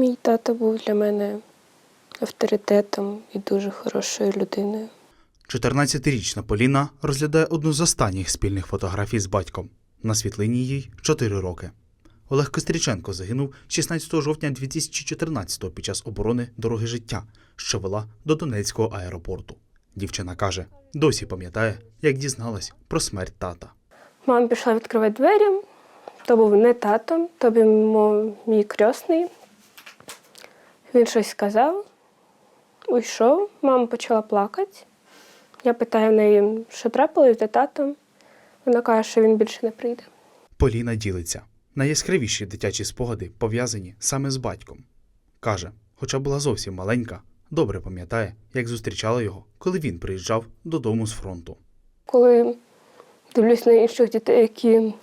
Мій тато був для мене авторитетом і дуже хорошою людиною. 14-річна Поліна розглядає одну з останніх спільних фотографій з батьком. На світлині їй 4 роки. Олег Костріченко загинув 16 жовтня 2014-го під час оборони дороги життя, що вела до Донецького аеропорту. Дівчина каже, досі пам'ятає, як дізналась про смерть тата. Мама пішла відкривати двері. То був не тато, то був мій крьосний. Він щось сказав, уйшов, мама почала плакати. Я питаю в неї, що трапилось де тато. Вона каже, що він більше не прийде. Поліна ділиться. Найяскравіші дитячі спогади пов'язані саме з батьком. Каже, хоча була зовсім маленька, добре пам'ятає, як зустрічала його, коли він приїжджав додому з фронту. Коли дивлюсь на інших дітей, які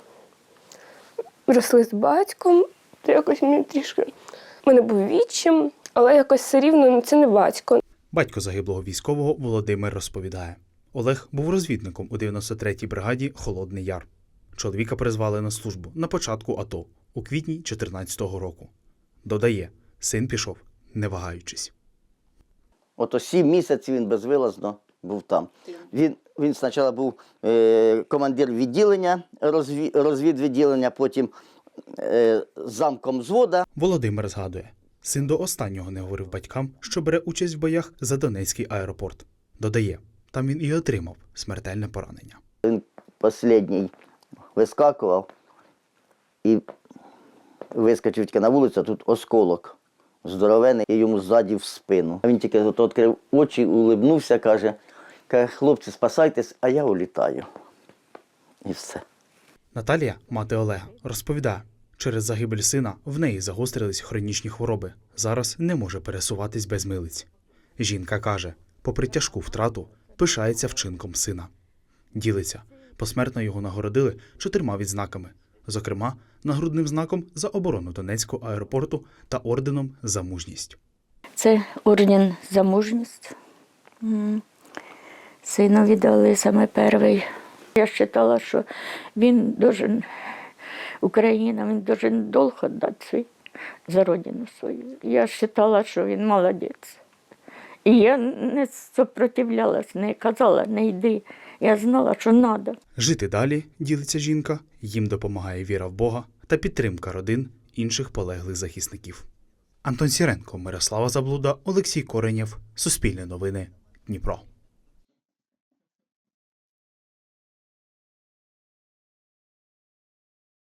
росли з батьком, то якось мені трішки. У мене був відчим, але якось все рівно ну, це не батько. Батько загиблого військового Володимир розповідає: Олег був розвідником у 93-й бригаді Холодний Яр. Чоловіка призвали на службу на початку АТО у квітні 14-го року. Додає, син пішов, не вагаючись. Ото сім місяців він безвилазно був там. Він, він спочатку був е, командир відділення, розві, розвідвідділення, потім е, замком звода. Володимир згадує, син до останнього не говорив батькам, що бере участь в боях за Донецький аеропорт. Додає, там він і отримав смертельне поранення. Він останній вискакував і вискочив тільки на вулицю, а тут осколок здоровений, і йому ззаді в спину. Він тільки от відкрив очі, улибнувся, каже, каже, хлопці, спасайтесь, а я улітаю. І все. Наталія, мати Олега, розповідає, через загибель сина в неї загострились хронічні хвороби. Зараз не може пересуватись без милиць. Жінка каже, попри тяжку втрату, пишається вчинком сина. Ділиться, посмертно його нагородили чотирма відзнаками, зокрема, нагрудним знаком за оборону Донецького аеропорту та орденом за мужність. Це орден за мужність. М. Сина віддали саме перший. Я вважала, що він должен, Україна, він долг віддати свій за родину свою. Я вважала, що він молодець. І я не сопротивлялась, не казала, не йди. Я знала, що треба. Жити далі, ділиться жінка, їм допомагає віра в Бога та підтримка родин інших полеглих захисників. Антон Сіренко, Мирослава Заблуда, Олексій Коренєв, Суспільне новини, Дніпро.